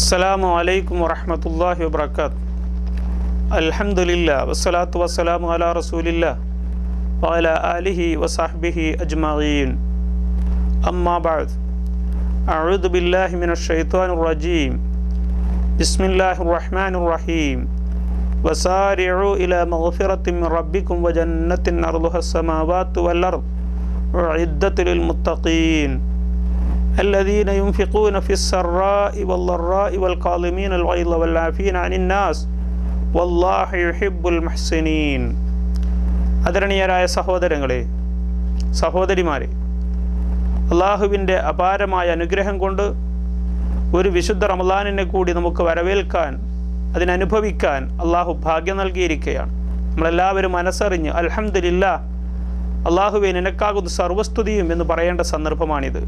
السلام عليكم ورحمة الله وبركاته. الحمد لله والصلاة والسلام على رسول الله وعلى آله وصحبه أجمعين. أما بعد أعوذ بالله من الشيطان الرجيم. بسم الله الرحمن الرحيم. وسارعوا إلى مغفرة من ربكم وجنة أرضها السماوات والأرض. أعدت للمتقين. الذين ينفقون في السراء والضراء والكاظمين الغيظ والعافين عن الناس والله يحب المحسنين ആദരണീയരായ സഹോദരങ്ങളെ സഹോദരിമാരെ അള്ളാഹുവിൻ്റെ അപാരമായ അനുഗ്രഹം കൊണ്ട് ഒരു വിശുദ്ധ റമലാനിനെ കൂടി നമുക്ക് വരവേൽക്കാൻ അതിനനുഭവിക്കാൻ അള്ളാഹു ഭാഗ്യം നൽകിയിരിക്കുകയാണ് നമ്മളെല്ലാവരും മനസ്സറിഞ്ഞ് അൽഹംദുലില്ല അള്ളാഹുവെ നിനക്കാകുന്ന സർവസ്തുതിയും എന്ന് പറയേണ്ട സന്ദർഭമാണിത്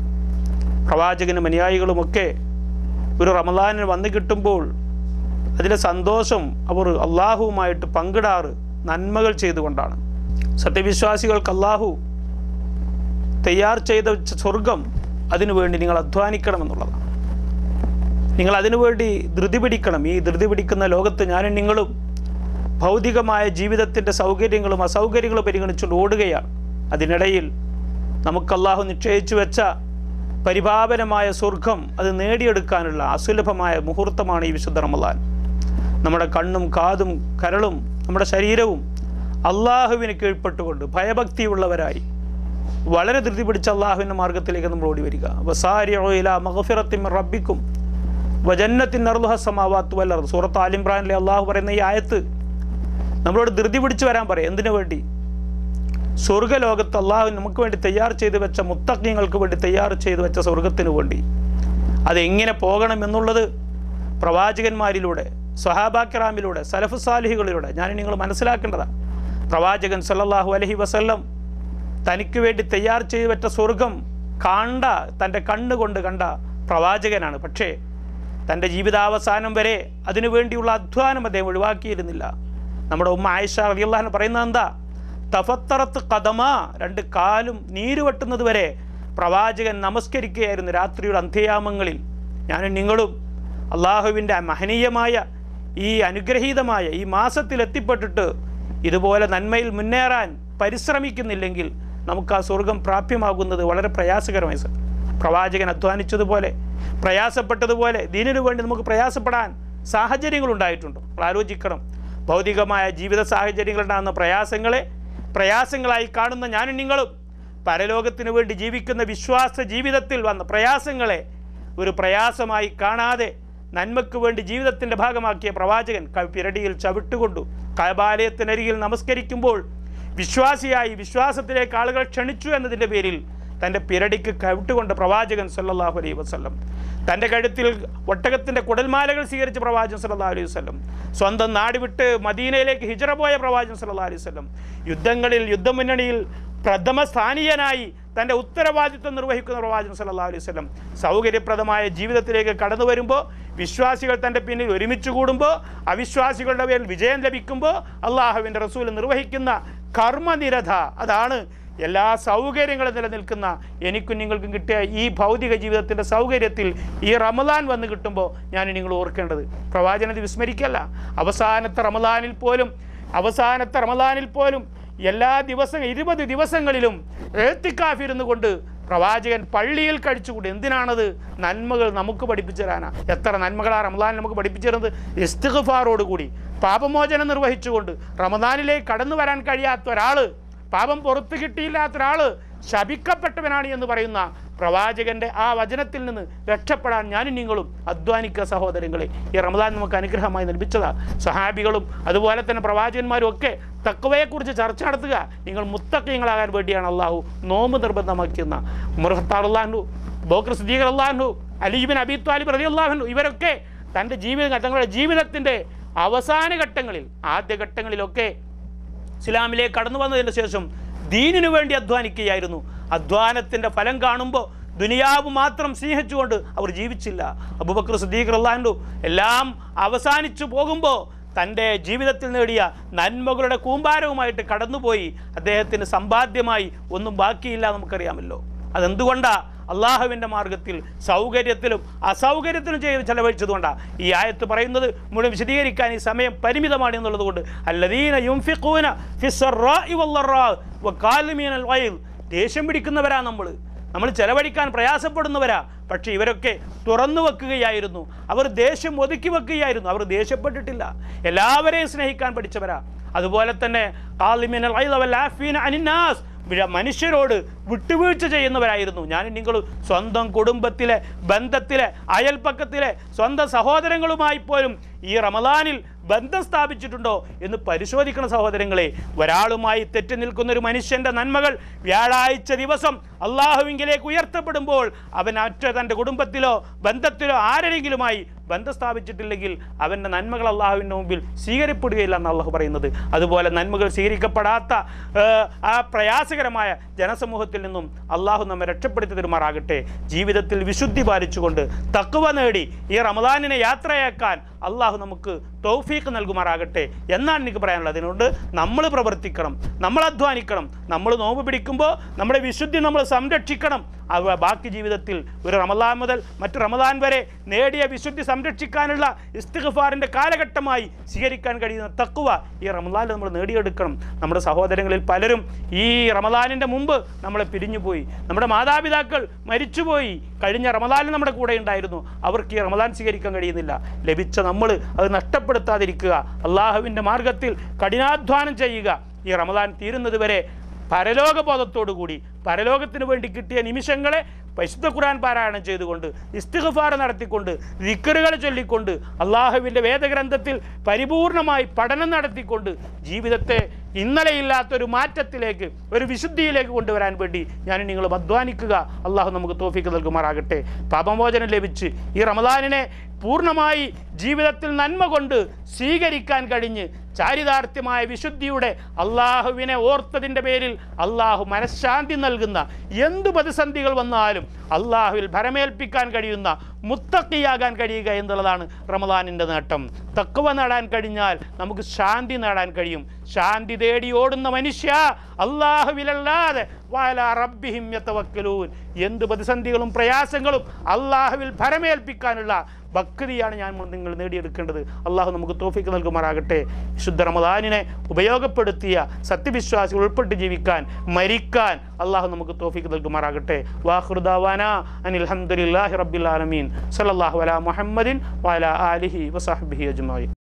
പ്രവാചകനും അനുയായികളുമൊക്കെ ഒരു റമദാനിന് വന്നു കിട്ടുമ്പോൾ അതിലെ സന്തോഷം അവർ അള്ളാഹുവുമായിട്ട് പങ്കിടാറ് നന്മകൾ ചെയ്തുകൊണ്ടാണ്. സത്യവിശ്വാസികൾക്ക് അള്ളാഹു തയ്യാർ ചെയ്ത സ്വർഗം അതിനുവേണ്ടി നിങ്ങൾ അധ്വാനിക്കണമെന്നുള്ളതാണ്. നിങ്ങൾ അതിനുവേണ്ടി ധൃതി പിടിക്കണം. ഈ ധൃതി പിടിക്കുന്ന ലോകത്ത് ഞാനും നിങ്ങളും ഭൗതികമായ ജീവിതത്തിന്റെ സൗകര്യങ്ങളും അസൗകര്യങ്ങളും പരിഗണിച്ചുകൊണ്ട് ഓടുകയാണ്. അതിനിടയിൽ നമുക്ക് അള്ളാഹു നിശ്ചയിച്ചു വെച്ച പരിപാവനമായ സ്വർഗം അത് നേടിയെടുക്കാനുള്ള അസുലഭമായ മുഹൂർത്തമാണ് ഈ വിശുദ്ധ റമദാൻ. നമ്മുടെ കണ്ണും കാതും കരളും നമ്മുടെ ശരീരവും അള്ളാഹുവിന് കീഴ്പ്പെട്ടുകൊണ്ട് ഭയഭക്തിയുള്ളവരായി. വളരെ ധൃതി പിടിച്ച അള്ളാഹുവിന്റെ മാർഗത്തിലേക്ക് നമ്മൾ ഓടി വരിക. വസാരില മഹഫിറത്തിൻ റബ്ബിക്കും. വജന്നത്തിൻ അർദുഹ സമാവാത്ത് വല്ലർ സൂറത്ത് ആലിംബ്രാനിലെ അള്ളാഹു പറയുന്ന ഈ ആയത്ത് നമ്മളോട് ധൃതി പിടിച്ച് വരാൻ പറയും. എന്തിനു വേണ്ടി? സ്വർഗലോകത്ത് അള്ളാഹു നമുക്ക് വേണ്ടി തയ്യാർ ചെയ്തു വെച്ച മുത്തജ്ഞങ്ങൾക്ക് വേണ്ടി തയ്യാർ ചെയ്തു വെച്ച സ്വർഗത്തിന് വേണ്ടി. അതെങ്ങനെ പോകണം എന്നുള്ളത് പ്രവാചകന്മാരിലൂടെ സ്വഹാബാക്രാമിലൂടെ സലഫു സാലിഹികളിലൂടെ ഞാൻ നിങ്ങൾ മനസ്സിലാക്കേണ്ടതാണ് പ്രവാചകൻ സല്ലാഹു അലഹി വസല്ലം തനിക്ക് വേണ്ടി തയ്യാർ ചെയ്തു വെച്ച സ്വർഗം കണ്ട തന്റെ കണ്ണുകൊണ്ട് കണ്ട പ്രവാചകനാണ്. പക്ഷേ തന്റെ ജീവിതാവസാനം വരെ അതിനു വേണ്ടിയുള്ള അധ്വാനം അദ്ദേഹം ഒഴിവാക്കിയിരുന്നില്ല. നമ്മുടെ ഉമ്മ ആയിഷ അൻഹ പറയുന്നത് എന്താ? തഫത്തറത്ത് കഥമ രണ്ട് കാലും നീര് വെട്ടുന്നത് വരെ പ്രവാചകൻ നമസ്കരിക്കുകയായിരുന്നു രാത്രിയുടെ അന്ത്യയാമങ്ങളിൽ. ഞാനും നിങ്ങളും അള്ളാഹുവിന്റെ മഹനീയമായ ഈ അനുഗ്രഹീതമായ ഈ മാസത്തിൽ എത്തിപ്പെട്ടിട്ട് ഇതുപോലെ നന്മയിൽ മുന്നേറാൻ പരിശ്രമിക്കുന്നില്ലെങ്കിൽ നമുക്ക് ആ സ്വർഗം പ്രാപ്യമാകുന്നത് വളരെ പ്രയാസകരമായി സർ. പ്രവാചകൻ അധ്വാനിച്ചതുപോലെ പ്രയാസപ്പെട്ടതുപോലെ ദീനിനു വേണ്ടി നമുക്ക് പ്രയാസപ്പെടാൻ നമ്മൾ ആലോചിക്കണം. ഭൗതികമായ ജീവിത സാഹചര്യങ്ങളുണ്ടാകുന്ന പ്രയാസങ്ങളെ പ്രയാസങ്ങളായി കാണുന്ന ഞാനും നിങ്ങളും പരലോകത്തിനു വേണ്ടി ജീവിക്കുന്ന വിശ്വാസ ജീവിതത്തിൽ വന്ന പ്രയാസങ്ങളെ ഒരു പ്രയാസമായി കാണാതെ നന്മയ്ക്ക് വേണ്ടി ജീവിതത്തിന്റെ ഭാഗമാക്കിയ പ്രവാചകൻ പിരടിയിൽ ചവിട്ടുകൊണ്ടു കബാലയത്തിനരികിൽ നമസ്കരിക്കുമ്പോൾ വിശ്വാസിയായി വിശ്വാസത്തിലേക്ക് ആളുകൾ ക്ഷണിച്ചു എന്നതിന്റെ പേരിൽ തന്റെ പിരടിക്ക് കവിട്ടുകൊണ്ട് പ്രവാചകൻ സല്ലാഹു അലൈഹി വസ്ലം തന്റെ കഴുത്തിൽ ഒട്ടകത്തിന്റെ കുടൽമാലകൾ സ്വീകരിച്ച പ്രവാചകൻ സല്ലല്ലാഹു അലൈഹി വസല്ലം സ്വന്തം നാട് വിട്ട് മദീനയിലേക്ക് ഹിജറ പോയ പ്രവാചകൻ സല്ലല്ലാഹു അലൈഹി വസല്ലം യുദ്ധങ്ങളിൽ യുദ്ധമുന്നണിയിൽ പ്രഥമ സ്ഥാനീയനായി തന്റെ ഉത്തരവാദിത്വം നിർവഹിക്കുന്ന പ്രവാചകൻ സല്ലാ അലൈഹി വസല്ലം സൗകര്യപ്രദമായ ജീവിതത്തിലേക്ക് കടന്നു വരുമ്പോൾ വിശ്വാസികൾ തന്റെ പിന്നിൽ ഒരുമിച്ച് കൂടുമ്പോൾ അവിശ്വാസികളുടെ പേരിൽ വിജയം ലഭിക്കുമ്പോൾ അള്ളാഹുവിന്റെ റസൂൽ നിർവഹിക്കുന്ന കർമ്മനിരത അതാണ് എല്ലാ സൗകര്യങ്ങളും നിലനിൽക്കുന്ന എനിക്കും നിങ്ങൾക്കും കിട്ടിയ ഈ ഭൗതിക ജീവിതത്തിന്റെ സൗകര്യത്തിൽ ഈ റമദാൻ വന്ന് കിട്ടുമ്പോൾ ഞാൻ നിങ്ങൾ ഓർക്കേണ്ടത്. പ്രവാചനത് വിസ്മരിക്കല്ല. അവസാനത്തെ റമദാനിൽ പോലും അവസാനത്തെ റമദാനിൽ പോലും എല്ലാ ദിവസം ഇരുപത് ദിവസങ്ങളിലും എഴുത്തിക്കാഫിരുന്നു കൊണ്ട് പ്രവാചകൻ പള്ളിയിൽ കഴിച്ചുകൂടി. എന്തിനാണത്? നന്മകൾ നമുക്ക് പഠിപ്പിച്ചു തരാനാ. എത്ര നന്മകളാണ് റമദാൻ നമുക്ക് പഠിപ്പിച്ചു തരുന്നത്? ഇസ്തിഖഫാറോടുകൂടി പാപമോചനം നിർവഹിച്ചുകൊണ്ട് റമദാനിലേക്ക് കടന്നു വരാൻ കഴിയാത്ത ഒരാൾ പാപം പുറത്തു കിട്ടിയില്ലാത്ത ഒരാൾ ശപിക്കപ്പെട്ടവനാണ് എന്ന് പറയുന്ന പ്രവാചകന്റെ ആ വചനത്തിൽ നിന്ന് രക്ഷപ്പെടാൻ ഞാനും നിങ്ങളും അധ്വാനിക്കുക സഹോദരങ്ങളെ. ഈ റമദാൻ നമുക്ക് അനുഗ്രഹമായി നിർമ്മിച്ചതാണ് സഹാബികളും അതുപോലെ തന്നെ പ്രവാചകന്മാരും ഒക്കെ തക്കവയെക്കുറിച്ച് ചർച്ച നടത്തുക. നിങ്ങൾ മുത്തക്കയങ്ങളാകാൻ വേണ്ടിയാണ് അള്ളാഹു നോമ്പ് നിർബന്ധമാക്കിയെന്ന. അള്ളാഹു ബോക്കർ സിദ്ദീഖർ അള്ളാഹു അലീബിൻ അബി താലിബ് റതി അള്ളാഹു ഇവരൊക്കെ തന്റെ ജീവിത തങ്ങളുടെ ജീവിതത്തിന്റെ അവസാന ഘട്ടങ്ങളിൽ ആദ്യ ഘട്ടങ്ങളിലൊക്കെ ഇസ്ലാമിലേക്ക് കടന്നു വന്നതിന് ശേഷം ദീനിനു വേണ്ടി അധ്വാനിക്കുകയായിരുന്നു. അധ്വാനത്തിന്റെ ഫലം കാണുമ്പോൾ ദുനിയാവ് മാത്രം സ്നേഹിച്ചുകൊണ്ട് അവർ ജീവിച്ചില്ല. അബുബക്കർ സദീഖ് അള്ളാഹു എല്ലാം അവസാനിച്ചു പോകുമ്പോൾ തന്റെ ജീവിതത്തിൽ നേടിയ നന്മകളുടെ കൂമ്പാരവുമായിട്ട് കടന്നുപോയി. അദ്ദേഹത്തിന് സമ്പാദ്യമായി ഒന്നും ബാക്കിയില്ല നമുക്കറിയാമല്ലോ. അതെന്തുകൊണ്ടാ? അള്ളാഹുവിന്റെ മാർഗത്തിൽ സൗകര്യത്തിലും അസൗകര്യത്തിലും ചെയ്ത് ചെലവഴിച്ചതുകൊണ്ടാണ് ഈ ആയത്ത് പറയുന്നത് മുഴുവൻ വിശദീകരിക്കാൻ ഈ സമയം പരിമിതമാണ് എന്നുള്ളത് കൊണ്ട് അല്ലദീന യുംഫിഖൂന ദേഷ്യം പിടിക്കുന്നവരാ നമ്മൾ നമ്മൾ ചെലവഴിക്കാൻ പ്രയാസപ്പെടുന്നവരാ. പക്ഷേ ഇവരൊക്കെ തുറന്നു വെക്കുകയായിരുന്നു. അവർ ദേഷ്യം ഒതുക്കി വെക്കുകയായിരുന്നു. അവർ ദേഷ്യപ്പെട്ടിട്ടില്ല. എല്ലാവരെയും സ്നേഹിക്കാൻ പഠിച്ചവരാ. അതുപോലെ തന്നെ കാലിമിനൽ അനിന്നാസ്. മനുഷ്യരോട് വിട്ടുവീഴ്ച ചെയ്യുന്നവരായിരുന്നു. ഞാൻ നിങ്ങൾ സ്വന്തം കുടുംബത്തിലെ ബന്ധത്തിലെ അയൽപ്പക്കത്തിലെ സ്വന്തം സഹോദരങ്ങളുമായി പോലും ഈ റമദാനിൽ ബന്ധം സ്ഥാപിച്ചിട്ടുണ്ടോ എന്ന് പരിശോധിക്കണം സഹോദരങ്ങളെ. ഒരാളുമായി തെറ്റി നിൽക്കുന്ന ഒരു മനുഷ്യന്റെ നന്മകൾ വ്യാഴാഴ്ച ദിവസം അള്ളാഹുവിങ്കിലേക്ക് ഉയർത്തപ്പെടുമ്പോൾ അവൻ അറ്റ തന്റെ കുടുംബത്തിലോ ബന്ധത്തിലോ ആരെങ്കിലുമായി ബന്ധം സ്ഥാപിച്ചിട്ടില്ലെങ്കിൽ അവന്റെ നന്മകൾ അള്ളാഹുവിന്റെ മുമ്പിൽ സ്വീകരിക്കപ്പെടുകയില്ല എന്ന് അള്ളാഹു പറയുന്നത്. അതുപോലെ നന്മകൾ സ്വീകരിക്കപ്പെടാത്ത ആ പ്രയാസകരമായ ജനസമൂഹത്തിൽ നിന്നും അള്ളാഹു നമ്മെ രക്ഷപ്പെടുത്തി തരുമാറാകട്ടെ. ജീവിതത്തിൽ വിശുദ്ധി പാലിച്ചുകൊണ്ട് തക്കുവ നേടി ഈ റമദാനിനെ യാത്രയാക്കാൻ അള്ളാഹു നമുക്ക് തൗഫീക്ക് നൽകുമാറാകട്ടെ എന്നാണ് എനിക്ക് പറയാനുള്ളത്. അതിനോട് നമ്മൾ പ്രവർത്തിക്കണം നമ്മൾ അധ്വാനിക്കണം. നമ്മൾ നോമ്പ് പിടിക്കുമ്പോൾ നമ്മുടെ വിശുദ്ധി നമ്മൾ സംരക്ഷിക്കണം. ബാക്കി ജീവിതത്തിൽ ഒരു റമദാൻ മുതൽ മറ്റു റമദാൻ വരെ നേടിയ വിശുദ്ധി സംരക്ഷിക്കാനുള്ള ഇസ്തിഗ്ഫാറിന്റെ കാലഘട്ടമായി സ്വീകരിക്കാൻ കഴിയുന്ന തക്കുവ ഈ റമദാനിൽ നമ്മൾ നേടിയെടുക്കണം. നമ്മുടെ സഹോദരങ്ങളിൽ പലരും ഈ റമദാനിന്റെ മുമ്പ് നമ്മളെ പിരിഞ്ഞുപോയി. നമ്മുടെ മാതാപിതാക്കൾ മരിച്ചുപോയി. കഴിഞ്ഞ റമദാനിൽ നമ്മുടെ കൂടെ ഉണ്ടായിരുന്നു. അവർക്ക് ഈ റമദാൻ സ്വീകരിക്കാൻ കഴിയുന്നില്ല. ലഭിച്ച നമ്മൾ അത് നഷ്ടപ്പെടുത്താതിരിക്കുക. അള്ളാഹുവിന്റെ മാർഗത്തിൽ കഠിനാധ്വാനം ചെയ്യുക. ഈ റമദാൻ തീരുന്നത് വരെ പരലോകബോധത്തോടു കൂടി പരലോകത്തിന് വേണ്ടി കിട്ടിയ നിമിഷങ്ങളെ പരിശുദ്ധ ഖുർആൻ പാരായണം ചെയ്തുകൊണ്ട് ഇസ്തിഗ്ഫാർ നടത്തിക്കൊണ്ട് ദിക്കറുകൾ ചൊല്ലിക്കൊണ്ട് അള്ളാഹുവിന്റെ വേദഗ്രന്ഥത്തിൽ പരിപൂർണമായി പഠനം നടത്തിക്കൊണ്ട് ജീവിതത്തെ ഇന്നലെയില്ലാത്തൊരു മാറ്റത്തിലേക്ക് ഒരു വിശുദ്ധിയിലേക്ക് കൊണ്ടുവരാൻ വേണ്ടി ഞാൻ നിങ്ങൾ അധ്വാനിക്കുക. അള്ളാഹു നമുക്ക് തോഫിക്ക് നൽകുമാറാകട്ടെ. പാപമോചനം ലഭിച്ച് ഈ റമദാനിനെ പൂർണമായി ജീവിതത്തിൽ നന്മ കൊണ്ട് സ്വീകരിക്കാൻ കഴിഞ്ഞ് ചാരിതാർത്ഥ്യമായ വിശുദ്ധിയുടെ അള്ളാഹുവിനെ ഓർത്തതിന്റെ പേരിൽ അള്ളാഹു മനഃശാന്തി നൽകുന്ന എന്തു പ്രതിസന്ധികൾ വന്നാലും അള്ളാഹുവിൽ ഭരമേൽപ്പിക്കാൻ കഴിയുന്ന മുത്തക്കിയാകാൻ കഴിയുക എന്നുള്ളതാണ് റമദാനിന്റെ നേട്ടം. തക്കവ നേടാൻ കഴിഞ്ഞാൽ നമുക്ക് ശാന്തി നേടാൻ കഴിയും. ശാന്തി തേടി ഓടുന്ന മനുഷ്യ അള്ളാഹുവിലല്ലാതെ വാല റബ്ബിഹിം യതവക്കലൂൻ. എന്ത് പ്രതിസന്ധികളും പ്രയാസങ്ങളും അള്ളാഹുവിൽ ഭരമേൽപ്പിക്കാനുള്ള ഭക്തിയാണ് ഞാൻ നിങ്ങൾ നേടിയെടുക്കേണ്ടത്. അള്ളാഹു നമുക്ക് തോഫിക്ക് നൽകുമാറാകട്ടെ. ശുദ്ധ റമദാനിനെ ഉപയോഗപ്പെടുത്തിയ സത്യവിശ്വാസികൾ ഉൾപ്പെട്ട് ജീവിക്കാൻ മരിക്കാൻ അള്ളാഹു നമുക്ക് തോഫിക്ക് നൽകുമാറാകട്ടെ. വാഹൃദാവാന അനിൽ ഹംദുലില്ലാഹി റബ്ബിൽ ആലമീൻ. صلى الله على محمد وعلى آله وصحبه أجمعين.